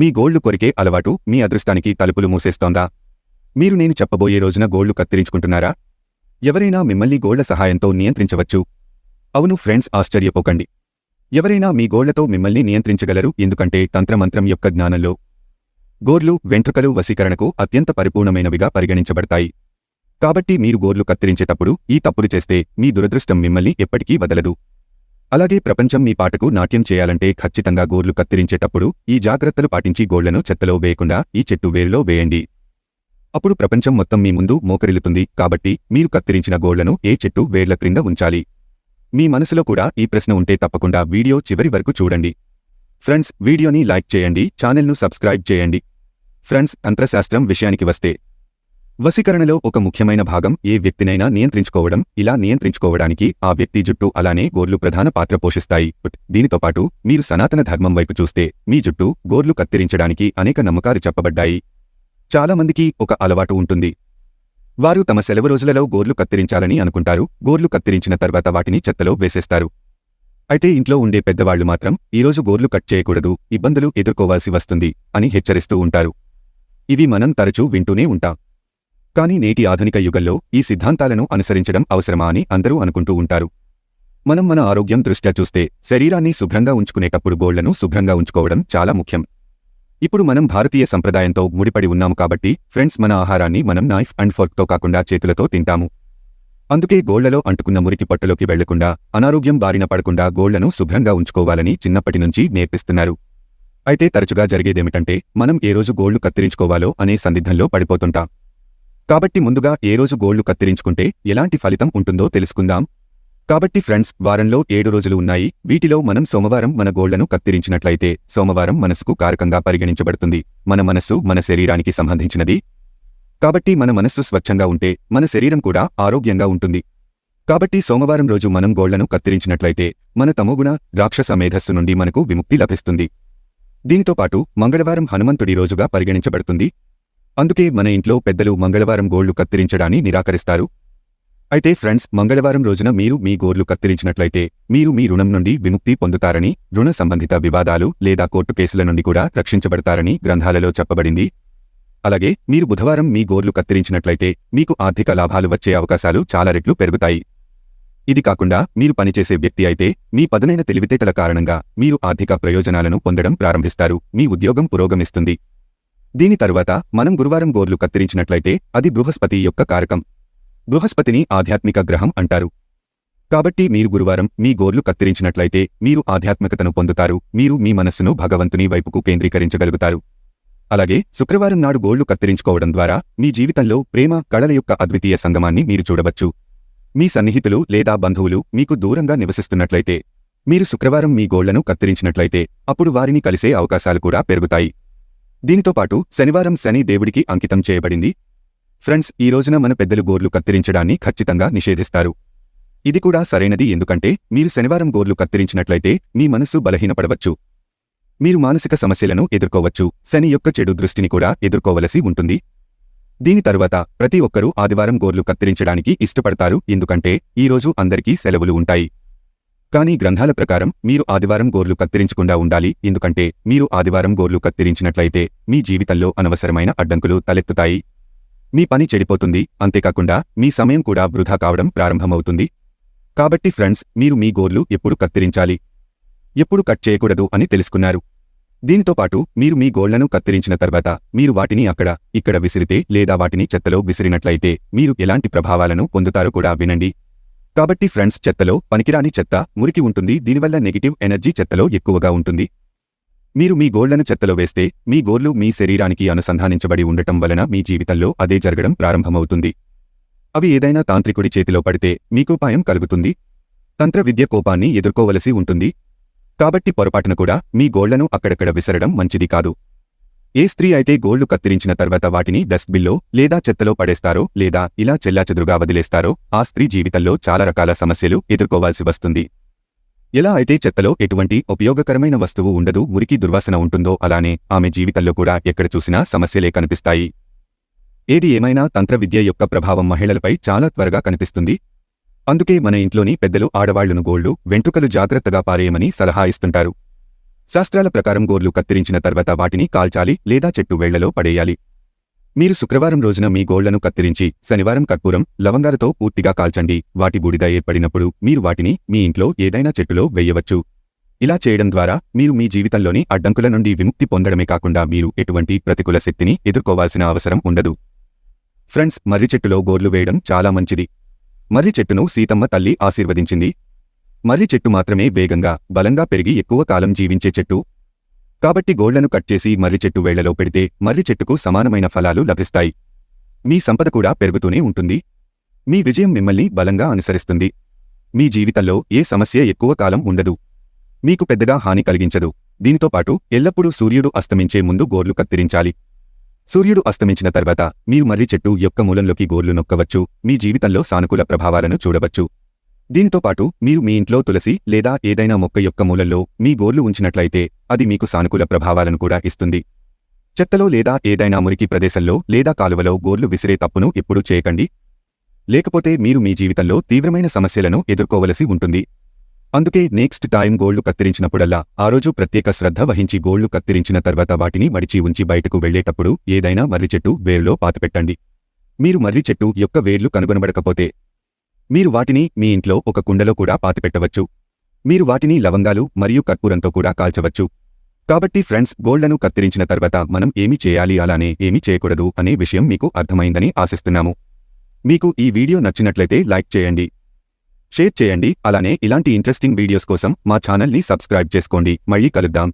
మీ గోళ్ళు కొరికే అలవాటు మీ అదృష్టానికి తలుపులు మూసేస్తోందా? మీరు నేను చెప్పబోయే రోజున గోళ్ళు కత్తిరించుకుంటున్నారా? ఎవరైనా మిమ్మల్ని గోళ్ళ సహాయంతో నియంత్రించవచ్చు. అవును ఫ్రెండ్స్ ఆశ్చర్యపోకండి. ఎవరైనా మీ గోళ్ళతో మిమ్మల్ని నియంత్రించగలరు ఎందుకంటే తంత్రమంత్రం యొక్క జ్ఞానంలో గోర్లు వెంట్రుకలు వశీకరణకు అత్యంత పరిపూర్ణమైనవిగా పరిగణించబడతాయి. కాబట్టి మీరు గోర్లు కత్తిరించేటప్పుడు ఈ తప్పులు చేస్తే మీ దురదృష్టం మిమ్మల్ని ఎప్పటికీ వదలదు. అలాగే ప్రపంచం మీ పాటకు నాట్యం చేయాలంటే ఖచ్చితంగా గోర్లు కత్తిరించేటప్పుడు ఈ జాగ్రత్తలు పాటించి గోళ్ళను చెత్తలో వేయకుండా ఈ చెట్టు వేరులో వేయండి. అప్పుడు ప్రపంచం మొత్తం మీ ముందు మోకరిల్లుతుంది కాబట్టి మీరు కత్తిరించిన గోళ్ళను ఏ చెట్టు వేర్ల క్రింద ఉంచాలి. మీ మనసులో కూడా ఈ ప్రశ్న ఉంటే తప్పకుండా వీడియో చివరి వరకు చూడండి. ఫ్రెండ్స్ వీడియోని లైక్ చేయండి ఛానల్ను సబ్స్క్రైబ్ చేయండి. ఫ్రెండ్స్ తంత్రశాస్త్రం విషయానికి వస్తే వశీకరణలో ఒక ముఖ్యమైన భాగం ఏ వ్యక్తినైనా నియంత్రించుకోవడం. ఇలా నియంత్రించుకోవడానికి ఆ వ్యక్తి జుట్టు అలానే గోర్లు ప్రధాన పాత్ర పోషిస్తాయి. దీనితో పాటు మీరు సనాతన ధర్మం వైపు చూస్తే మీ జుట్టు గోర్లు కత్తిరించడానికి అనేక నమ్మకాలు చెప్పబడ్డాయి. చాలామందికి ఒక అలవాటు ఉంటుంది. వారు తమ సెలవు రోజులలో గోర్లు కత్తిరించాలని అనుకుంటారు. గోర్లు కత్తిరించిన తర్వాత వాటిని చెత్తలో వేసేస్తారు. అయితే ఇంట్లో ఉండే పెద్దవాళ్ళు మాత్రం ఈరోజు గోర్లు కట్ చేయకూడదు ఇబ్బందులు ఎదుర్కోవాల్సి వస్తుంది అని హెచ్చరిస్తూ ఉంటారు. ఇవి మనం తరచూ వింటూనే ఉంటాం. కానీ నేటి ఆధునిక యుగంలో ఈ సిద్ధాంతాలను అనుసరించడం అవసరమా అని అందరూ అనుకుంటూ ఉంటారు. మనం మన ఆరోగ్యం దృష్ట్యా చూస్తే శరీరాన్ని శుభ్రంగా ఉంచుకునేటప్పుడు గోళ్ళను శుభ్రంగా ఉంచుకోవడం చాలా ముఖ్యం. ఇప్పుడు మనం భారతీయ సంప్రదాయంతో ముడిపడి ఉన్నాము కాబట్టి ఫ్రెండ్స్ మన ఆహారాన్ని మనం నైఫ్ అండ్ ఫోర్క్తో కాకుండా చేతులతో తింటాము. అందుకే గోళ్ళలో అంటుకున్న మురికి పట్టులోకి వెళ్ళకుండా అనారోగ్యం బారిన పడకుండా గోళ్ళను శుభ్రంగా ఉంచుకోవాలని చిన్నప్పటి నుంచి నేర్పిస్తున్నారు. అయితే తరచుగా జరిగేదేమిటంటే మనం ఏ రోజు గోళ్ళు కత్తిరించుకోవాలో అనే సందిగ్ధంలో పడిపోతుంటాం. కాబట్టి ముందుగా ఏ రోజు గోళ్ళు కత్తిరించుకుంటే ఎలాంటి ఫలితం ఉంటుందో తెలుసుకుందాం. కాబట్టి ఫ్రెండ్స్ వారంలో ఏడు రోజులు ఉన్నాయి. వీటిలో మనం సోమవారం మన గోళ్ళను కత్తిరించినట్లయితే సోమవారం మనసుకు కారకంగా పరిగణించబడుతుంది. మన మనస్సు మన శరీరానికి సంబంధించినది. కాబట్టి మన మనస్సు స్వచ్ఛంగా ఉంటే మన శరీరం కూడా ఆరోగ్యంగా ఉంటుంది. కాబట్టి సోమవారం రోజు మనం గోళ్ళను కత్తిరించినట్లయితే మన తమోగుణ రాక్షస మేధస్సు నుండి మనకు విముక్తి లభిస్తుంది. దీనితో పాటు మంగళవారం హనుమంతుడి రోజుగా పరిగణించబడుతుంది. అందుకే మన ఇంట్లో పెద్దలు మంగళవారం గోళ్ళు కత్తిరించడాన్ని నిరాకరిస్తారు. అయితే ఫ్రెండ్స్ మంగళవారం రోజున మీరు మీ గోర్లు కత్తిరించినట్లయితే మీరు మీ రుణం నుండి విముక్తి పొందుతారని రుణ సంబంధిత వివాదాలు లేదా కోర్టు కేసుల నుండి కూడా రక్షించబడతారని గ్రంథాలలో చెప్పబడింది. అలాగే మీరు బుధవారం మీ గోర్లు కత్తిరించినట్లయితే మీకు ఆర్థిక లాభాలు వచ్చే అవకాశాలు చాలా రెట్లు పెరుగుతాయి. ఇది కాకుండా మీరు పనిచేసే వ్యక్తి అయితే మీ పదనైన తెలివితేటల కారణంగా మీరు ఆర్థిక ప్రయోజనాలను పొందడం ప్రారంభిస్తారు. మీ ఉద్యోగం పురోగమిస్తుంది. దీని తరువాత మనం గురువారం గోర్లు కత్తిరించినట్లయితే అది బృహస్పతి యొక్క కారకం. బృహస్పతిని ఆధ్యాత్మిక గ్రహం అంటారు. కాబట్టి మీరు గురువారం మీ గోర్లు కత్తిరించినట్లయితే మీరు ఆధ్యాత్మికతను పొందుతారు మీరు మీ మనస్సును భగవంతుని వైపుకు కేంద్రీకరించగలుగుతారు. అలాగే శుక్రవారం నాడు గోళ్ళు కత్తిరించుకోవడం ద్వారా మీ జీవితంలో ప్రేమ కళల యొక్క అద్వితీయ సంగమాన్ని మీరు చూడవచ్చు. మీ సన్నిహితులు లేదా బంధువులు మీకు దూరంగా నివసిస్తున్నట్లయితే మీరు శుక్రవారం మీ గోళ్ళను కత్తిరించినట్లయితే అప్పుడు వారిని కలిసే అవకాశాలు కూడా పెరుగుతాయి. దీనితో పాటు శనివారం శని దేవుడికి అంకితం చేయబడింది. ఫ్రెండ్స్ ఈ రోజున మన పెద్దలు గోర్లు కత్తిరించడాన్ని ఖచ్చితంగా నిషేధిస్తారు. ఇది కూడా సరైనది ఎందుకంటే మీరు శనివారం గోర్లు కత్తిరించినట్లయితే మీ మనస్సు బలహీనపడవచ్చు. మీరు మానసిక సమస్యలను ఎదుర్కోవచ్చు. శని యొక్క చెడు దృష్టిని కూడా ఎదుర్కోవలసి ఉంటుంది. దీని తరువాత ప్రతి ఒక్కరూ ఆదివారం గోర్లు కత్తిరించడానికి ఇష్టపడతారు. ఎందుకంటే ఈ రోజు అందరికీ సెలవులు ఉంటాయి. కానీ గ్రంథాల ప్రకారం మీరు ఆదివారం గోర్లు కత్తిరించకుండా ఉండాలి ఎందుకంటే మీరు ఆదివారం గోర్లు కత్తిరించినట్లయితే మీ జీవితంలో అనవసరమైన అడ్డంకులు తలెత్తుతాయి. మీ పని చెడిపోతుంది అంతేకాకుండా మీ సమయం కూడా వృధా కావడం ప్రారంభమవుతుంది. కాబట్టి ఫ్రెండ్స్ మీరు మీ గోర్లు ఎప్పుడు కత్తిరించాలి? ఎప్పుడు కట్ చేయకూడదు అని తెలుసుకున్నారు. దీనితో పాటు మీరు మీ గోళ్ళను కత్తిరించిన తర్వాత మీరు వాటిని అక్కడ ఇక్కడ విసిరితే లేదా వాటిని చెత్తలో విసిరినట్లయితే మీరు ఎలాంటి ప్రభావాలను పొందుతారో కూడా వినండి. కాబట్టి ఫ్రెండ్స్ చెత్తలో పనికిరాని చెత్త మురికి ఉంటుంది. దీనివల్ల నెగిటివ్ ఎనర్జీ చెత్తలో ఎక్కువగా ఉంటుంది. మీరు మీ గోళ్ళను చెత్తలో వేస్తే మీ గోర్లు మీ శరీరానికి అనుసంధానించబడి ఉండటం వలన మీ జీవితంలో అదే జరగడం ప్రారంభమవుతుంది. అవి ఏదైనా తాంత్రికుడి చేతిలో పడితే మీకోపాయం కలుగుతుంది. తంత్ర విద్య కోపాన్ని ఎదుర్కోవలసి ఉంటుంది. కాబట్టి పొరపాటున కూడా మీ గోళ్ళను అక్కడక్కడ విసరడం మంచిది కాదు. ఏ స్త్రీ అయితే గోళ్ళు కత్తిరించిన తర్వాత వాటిని డస్ట్బిన్లో లేదా చెత్తలో పడేస్తారో లేదా ఇలా చెల్లాచెదురుగా వదిలేస్తారో ఆ స్త్రీ జీవితంలో చాలా రకాల సమస్యలు ఎదుర్కోవాల్సి వస్తుంది. ఎలా అయితే చెత్తలో ఎటువంటి ఉపయోగకరమైన వస్తువు ఉండదు మురికి దుర్వాసన ఉంటుందో అలానే ఆమె జీవితంలో కూడా ఎక్కడ చూసినా సమస్యలే కనిపిస్తాయి. ఏది ఏమైనా తంత్ర విద్య యొక్క ప్రభావం మహిళలపై చాలా త్వరగా కనిపిస్తుంది. అందుకే మన ఇంట్లోని పెద్దలు ఆడవాళ్ళను గోళ్ళు వెంట్రుకలు జాగ్రత్తగా పారేయమని సలహా ఇస్తుంటారు. శాస్త్రాల ప్రకారం గోర్లు కత్తిరించిన తర్వాత వాటిని కాల్చాలి లేదా చెట్టు వేళ్ళలో పడేయాలి. మీరు శుక్రవారం రోజున మీ గోళ్ళను కత్తిరించి శనివారం కర్పూరం లవంగాలతో పూర్తిగా కాల్చండి. వాటి బూడిద ఏర్పడినప్పుడు మీరు వాటిని మీ ఇంట్లో ఏదైనా చెట్టులో వెయ్యవచ్చు ఇలా చేయడం ద్వారా మీరు మీ జీవితంలోని అడ్డంకుల నుండి విముక్తి పొందడమే కాకుండా మీరు ఎటువంటి ప్రతికూల శక్తిని ఎదుర్కోవాల్సిన అవసరం ఉండదు. ఫ్రెండ్స్ మర్రి చెట్టులో గోర్లు వేయడం చాలా మంచిది. మర్రి చెట్టును సీతమ్మ తల్లి ఆశీర్వదించింది. మర్రి చెట్టు మాత్రమే వేగంగా బలంగా పెరిగి ఎక్కువ కాలం జీవించే చెట్టు. కాబట్టి గోళ్ళను కట్ చేసి మర్రి చెట్టు వేళ్ళలో పెడితే మర్రి చెట్టుకు సమానమైన ఫలాలు లభిస్తాయి. మీ సంపద కూడా పెరుగుతూనే ఉంటుంది. మీ విజయం మిమ్మల్ని బలంగా అనుసరిస్తుంది. మీ జీవితంలో ఏ సమస్య ఎక్కువ కాలం ఉండదు. మీకు పెద్దగా హాని కలిగించదు. దీనితో పాటు ఎల్లప్పుడూ సూర్యుడు అస్తమించే ముందు గోర్లు కత్తిరించాలి. సూర్యుడు అస్తమించిన తర్వాత మీరు మర్రి చెట్టు యొక్క మూలంలోకి గోర్లు నొక్కవచ్చు. మీ జీవితంలో సానుకూల ప్రభావాలను చూడవచ్చు. దీనితో పాటు మీరు మీ ఇంట్లో తులసి లేదా ఏదైనా మొక్క యొక్క మూలల్లో మీ గోర్లు ఉంచినట్లయితే అది మీకు సానుకూల ప్రభావాలను కూడా ఇస్తుంది. చెత్తలో లేదా ఏదైనా మురికి ప్రదేశంలో లేదా కాలువలో గోర్లు విసిరే తప్పును ఎప్పుడూ చేయకండి. లేకపోతే మీరు మీ జీవితంలో తీవ్రమైన సమస్యలను ఎదుర్కోవలసి ఉంటుంది. అందుకే నెక్స్ట్ టైం గోళ్ళు కత్తిరించినప్పుడల్లా ఆ రోజు ప్రత్యేక శ్రద్ధ వహించి గోళ్ళు కత్తిరించిన తర్వాత వాటిని మడిచి ఉంచి బయటకు వెళ్ళేటప్పుడు ఏదైనా మర్రి చెట్టు వేర్లో పాతపెట్టండి. మీరు మర్రి చెట్టు యొక్క వేర్లు కనుగొనబడకపోతే మీరు వాటిని మీ ఇంట్లో ఒక కుండలో కూడా పాతిపెట్టవచ్చు. మీరు వాటిని లవంగాలు మరియు కర్పూరంతో కూడా కాల్చవచ్చు. కాబట్టి ఫ్రెండ్స్ గోల్డ్లను కత్తిరించిన తర్వాత మనం ఏమి చేయాలి అలానే ఏమి చేయకూడదు అనే విషయం మీకు అర్థమైందని ఆశిస్తున్నాము. మీకు ఈ వీడియో నచ్చినట్లయితే లైక్ చేయండి. షేర్ చేయండి. అలానే ఇలాంటి ఇంట్రెస్టింగ్ వీడియోస్ కోసం మా ఛానల్ని సబ్స్క్రైబ్ చేసుకోండి. మళ్ళీ కలుద్దాం.